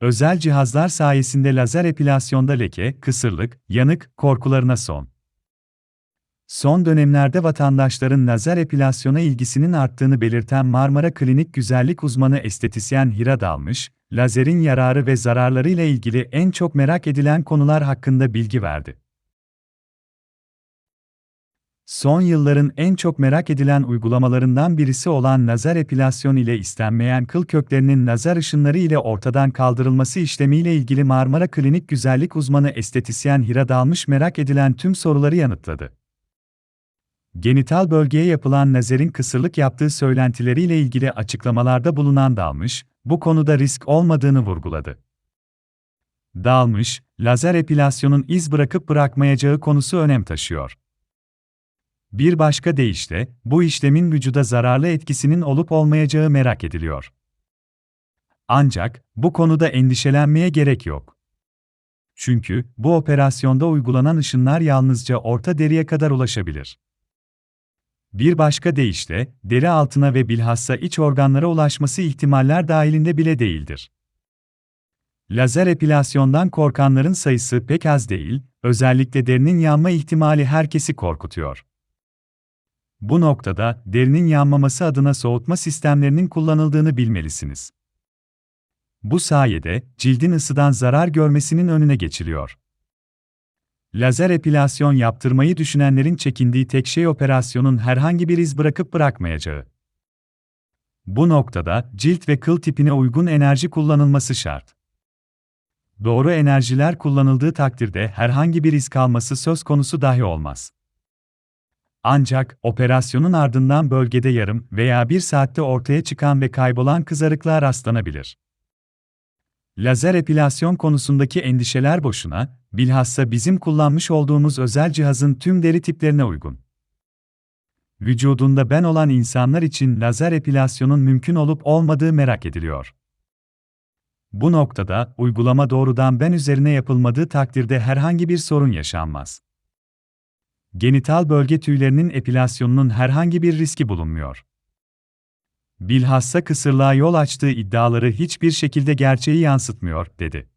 Özel cihazlar sayesinde lazer epilasyonda leke, kısırlık, yanık, korkularına son. Son dönemlerde vatandaşların lazer epilasyona ilgisinin arttığını belirten Marmara Klinik güzellik uzmanı estetisyen Hira Dalmış, lazerin yararı ve zararları ile ilgili en çok merak edilen konular hakkında bilgi verdi. Son yılların en çok merak edilen uygulamalarından birisi olan lazer epilasyon ile istenmeyen kıl köklerinin lazer ışınları ile ortadan kaldırılması işlemiyle ilgili Marmara Klinik güzellik uzmanı estetisyen Hira Dalmış merak edilen tüm soruları yanıtladı. Genital bölgeye yapılan lazerin kısırlık yaptığı söylentileriyle ilgili açıklamalarda bulunan Dalmış, bu konuda risk olmadığını vurguladı. Dalmış, lazer epilasyonun iz bırakıp bırakmayacağı konusu önem taşıyor. Bir başka deyişle, bu işlemin vücuda zararlı etkisinin olup olmayacağı merak ediliyor. Ancak, bu konuda endişelenmeye gerek yok. Çünkü, bu operasyonda uygulanan ışınlar yalnızca orta deriye kadar ulaşabilir. Bir başka deyişle, deri altına ve bilhassa iç organlara ulaşması ihtimaller dahilinde bile değildir. Lazer epilasyondan korkanların sayısı pek az değil, özellikle derinin yanma ihtimali herkesi korkutuyor. Bu noktada, derinin yanmaması adına soğutma sistemlerinin kullanıldığını bilmelisiniz. Bu sayede, cildin ısıdan zarar görmesinin önüne geçiliyor. Lazer epilasyon yaptırmayı düşünenlerin çekindiği tek şey operasyonun herhangi bir iz bırakıp bırakmayacağı. Bu noktada, cilt ve kıl tipine uygun enerji kullanılması şart. Doğru enerjiler kullanıldığı takdirde herhangi bir iz kalması söz konusu dahi olmaz. Ancak, operasyonun ardından bölgede yarım veya bir saatte ortaya çıkan ve kaybolan kızarıklığa rastlanabilir. Lazer epilasyon konusundaki endişeler boşuna, bilhassa bizim kullanmış olduğumuz özel cihazın tüm deri tiplerine uygun. Vücudunda ben olan insanlar için lazer epilasyonun mümkün olup olmadığı merak ediliyor. Bu noktada, uygulama doğrudan ben üzerine yapılmadığı takdirde herhangi bir sorun yaşanmaz. Genital bölge tüylerinin epilasyonunun herhangi bir riski bulunmuyor. Bilhassa kısırlığa yol açtığı iddiaları hiçbir şekilde gerçeği yansıtmıyor, dedi.